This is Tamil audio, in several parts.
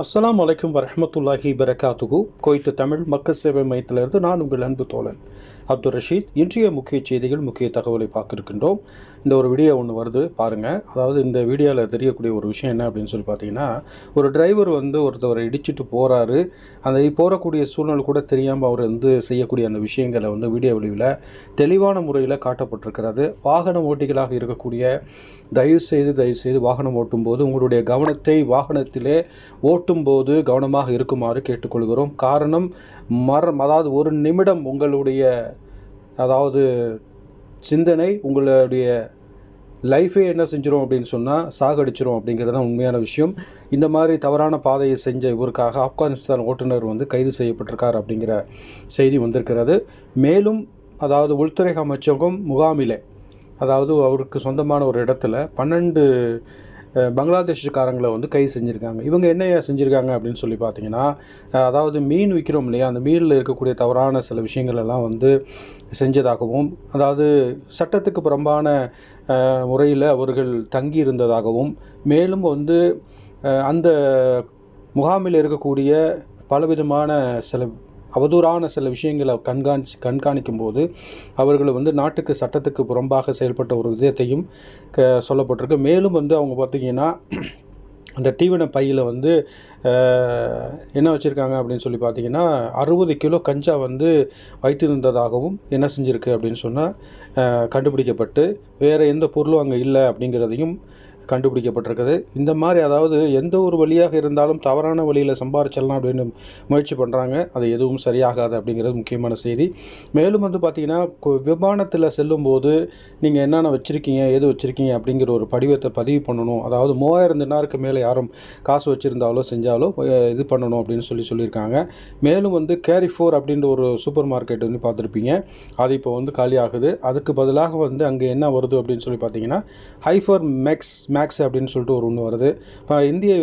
அஸ்லாம் வலைக்கம் வரமத்துல்லாஹி பரகாத்துகு கோய்த்து தமிழ் மக்கள் சேவை மையத்திலிருந்து நான் உங்கள் அன்பு தோழன். அப்துல் ரஷீத். இன்றைய முக்கிய செய்திகள் முக்கிய தகவலை பார்க்க இருக்கின்றோம் இந்த ஒரு வீடியோ ஒன்று வருது பாருங்கள் அதாவது இந்த வீடியோவில் தெரியக்கூடிய ஒரு விஷயம் என்ன அப்படின்னு சொல்லி பார்த்தீங்கன்னா ஒரு டிரைவர் வந்து ஒருத்தவரை இடிச்சிட்டு போகிறாரு அந்த போகக்கூடிய சூழ்நிலை கூட தெரியாமல் அவர் வந்து செய்யக்கூடிய அந்த விஷயங்களை வந்து வீடியோ வழியில் தெளிவான முறையில் காட்டப்பட்டிருக்கிறது. வாகன ஓட்டிகளாக இருக்கக்கூடிய தயவு செய்து தயவு செய்து வாகனம் ஓட்டும்போது உங்களுடைய கவனத்தை வாகனத்திலே ஓட்டும்போது கவனமாக இருக்குமாறு கேட்டுக்கொள்கிறோம். காரணம் மரம் அதாவது ஒரு நிமிடம் உங்களுடைய அதாவது சிந்தனை உங்களுடைய லைஃபே என்ன செஞ்சிரும் அப்படின்னு சொன்னால் சாகடிச்சிரும் அப்படிங்கிறது தான் உண்மையான விஷயம். இந்த மாதிரி தவறான பாதையை செஞ்ச இவருக்காக ஆப்கானிஸ்தான் ஓட்டுநர் வந்து கைது செய்யப்பட்டிருக்கார் அப்படிங்கிற செய்தி வந்திருக்கிறது. மேலும் அதாவது உள்துறை அமைச்சகம் முகாமிலே அதாவது அவருக்கு சொந்தமான ஒரு இடத்துல பன்னெண்டு பங்களாதேஷ்காரங்களை வந்து கைது செஞ்சுருக்காங்க. இவங்க என்ன செஞ்சுருக்காங்க அப்படின்னு சொல்லி பார்த்தீங்கன்னா அதாவது மீன் விற்கிறோம் இல்லையா அந்த மீனில் இருக்கக்கூடிய தவறான சில விஷயங்கள் எல்லாம் வந்து செஞ்சதாகவும் அதாவது சட்டத்துக்கு புறம்பான முறையில் அவர்கள் தங்கி இருந்ததாகவும் மேலும் வந்து அந்த முகாமில் இருக்கக்கூடிய பலவிதமான சில அவதூறான சில விஷயங்களை கண்காணி கண்காணிக்கும் போது அவர்கள் வந்து நாட்டுக்கு சட்டத்துக்கு புறம்பாக செயல்பட்ட ஒரு விதத்தையும் க சொல்லப்பட்டிருக்கு. மேலும் வந்து அவங்க பார்த்திங்கன்னா அந்த தீவன பையில் வந்து என்ன வச்சுருக்காங்க அப்படின்னு சொல்லி பார்த்தீங்கன்னா அறுபது கிலோ கஞ்சா வந்து வைத்திருந்ததாகவும் என்ன செஞ்சுருக்கு அப்படின்னு சொன்னால் கண்டுபிடிக்கப்பட்டு வேறு எந்த பொருளும் அங்கே இல்லை அப்படிங்கிறதையும் கண்டுபிடிக்கப்பட்டிருக்குது. இந்த மாதிரி அதாவது எந்த ஒரு வழியாக இருந்தாலும் தவறான வழியில் சம்பாரிச்சிடலாம் அப்படின்னு முயற்சி பண்ணுறாங்க அது எதுவும் சரியாகாது அப்படிங்கிறது முக்கியமான செய்தி. மேலும் வந்து பார்த்திங்கன்னா விமானத்தில் செல்லும்போது நீங்கள் என்னென்ன வச்சுருக்கீங்க எது வச்சுருக்கீங்க அப்படிங்கிற ஒரு படிவத்தை பதிவு பண்ணணும். அதாவது மூவாயிரம் தினாருக்கு மேலே யாரும் காசு வச்சுருந்தாலோ செஞ்சாலோ இது பண்ணணும் அப்படின்னு சொல்லி சொல்லியிருக்காங்க. மேலும் வந்து கேரி ஃபோர் அப்படின்ற ஒரு சூப்பர் மார்க்கெட் வந்து பார்த்துருப்பீங்க. அது இப்போ வந்து காலியாகுது. அதுக்கு பதிலாக வந்து அங்கே என்ன வருது அப்படின்னு சொல்லி பார்த்தீங்கன்னா ஹைஃபர் மேக்ஸ் மேக்ஸ் அப்படின்னு சொல்லிட்டு ஒரு ஒன்று வருது. இப்போ இந்திய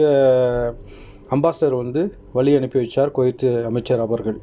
அம்பாசடர் வந்து வழி அனுப்பி வச்சார் குவைத்து அமைச்சர் அவர்கள்.